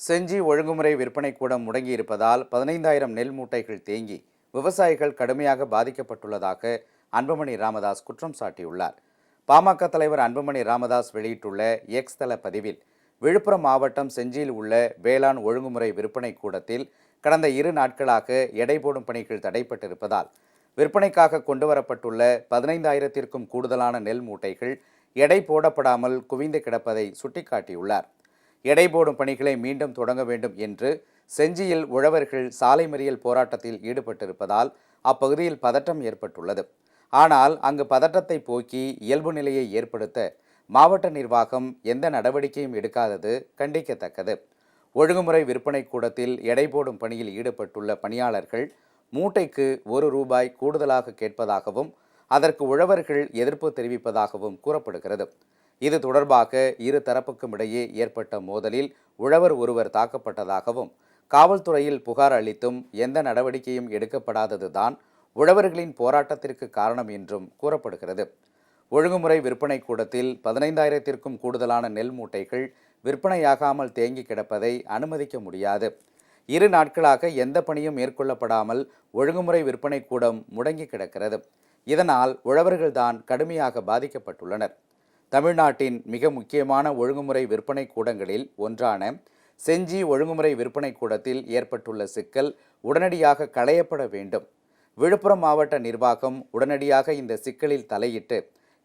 செஞ்சி ஒழுங்குமுறை விற்பனை கூடம் முடங்கியிருப்பதால் பதினைந்தாயிரம் நெல் மூட்டைகள் தேங்கி விவசாயிகள் கடுமையாக பாதிக்கப்பட்டுள்ளதாக அன்புமணி ராமதாஸ் குற்றம் சாட்டியுள்ளார். பாமக தலைவர் அன்புமணி ராமதாஸ் வெளியிட்டுள்ள எக்ஸ் தள பதிவில் விழுப்புரம் மாவட்டம் செஞ்சியில் உள்ள வேளாண் ஒழுங்குமுறை விற்பனை கூடத்தில் கடந்த இரு நாட்களாக எடை போடும் பணிகள் தடைப்பட்டிருப்பதால் விற்பனைக்காக கொண்டுவரப்பட்டுள்ள பதினைந்தாயிரத்திற்கும் கூடுதலான நெல் மூட்டைகள் எடை போடப்படாமல் குவிந்து கிடப்பதை சுட்டிக்காட்டியுள்ளார். எடை போடும் பணிகளை மீண்டும் தொடங்க வேண்டும் என்று செஞ்சியில் உழவர்கள் சாலை மறியல் போராட்டத்தில் ஈடுபட்டிருப்பதால் அப்பகுதியில் பதட்டம் ஏற்பட்டுள்ளது. ஆனால் அங்கு பதட்டத்தை போக்கி இயல்பு நிலையை ஏற்படுத்த மாவட்ட நிர்வாகம் எந்த நடவடிக்கையும் எடுக்காதது கண்டிக்கத்தக்கது. ஒழுங்குமுறை விற்பனை கூடத்தில் எடை போடும் பணியில் ஈடுபட்டுள்ள பணியாளர்கள் மூட்டைக்கு ஒரு ரூபாய் கூடுதலாக கேட்பதாகவும் அதற்கு உழவர்கள் எதிர்ப்பு தெரிவிப்பதாகவும் கூறப்படுகிறது. இது தொடர்பாக இரு தரப்புக்கும் இடையே ஏற்பட்ட மோதலில் உழவர் ஒருவர் தாக்கப்பட்டதாகவும் காவல்துறையில் புகார் அளித்தும் எந்த நடவடிக்கையும் எடுக்கப்படாததுதான் உழவர்களின் போராட்டத்திற்கு காரணம் என்றும் கூறப்படுகிறது. ஒழுங்குமுறை விற்பனை கூடத்தில் பதினைந்தாயிரத்திற்கும் கூடுதலான நெல் மூட்டைகள் விற்பனையாகாமல் தேங்கி கிடப்பதை அனுமதிக்க முடியாது. இரு நாட்களாக எந்த பணியும் மேற்கொள்ளப்படாமல் ஒழுங்குமுறை விற்பனை கூடம் முடங்கி கிடக்கிறது. இதனால் உழவர்கள்தான் கடுமையாக பாதிக்கப்பட்டுள்ளனர். தமிழ்நாட்டின் மிக முக்கியமான ஒழுங்குமுறை விற்பனை கூடங்களில் ஒன்றான செஞ்சி ஒழுங்குமுறை விற்பனை கூடத்தில் ஏற்பட்டுள்ள சிக்கல் உடனடியாக களையப்பட வேண்டும். விழுப்புரம் மாவட்ட நிர்வாகம் உடனடியாக இந்த சிக்கலில் தலையிட்டு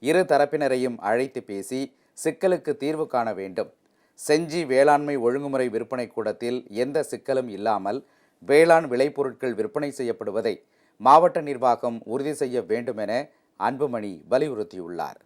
இரு தரப்பினரையும் அழைத்து பேசி சிக்கலுக்கு தீர்வு காண வேண்டும். செஞ்சி வேளாண்மை ஒழுங்குமுறை விற்பனை கூடத்தில் எந்த சிக்கலும் இல்லாமல் வேளாண் விளைபொருட்கள் விற்பனை செய்யப்படுவதை மாவட்ட நிர்வாகம் உறுதி செய்ய வேண்டுமென அன்புமணி வலியுறுத்தியுள்ளார்.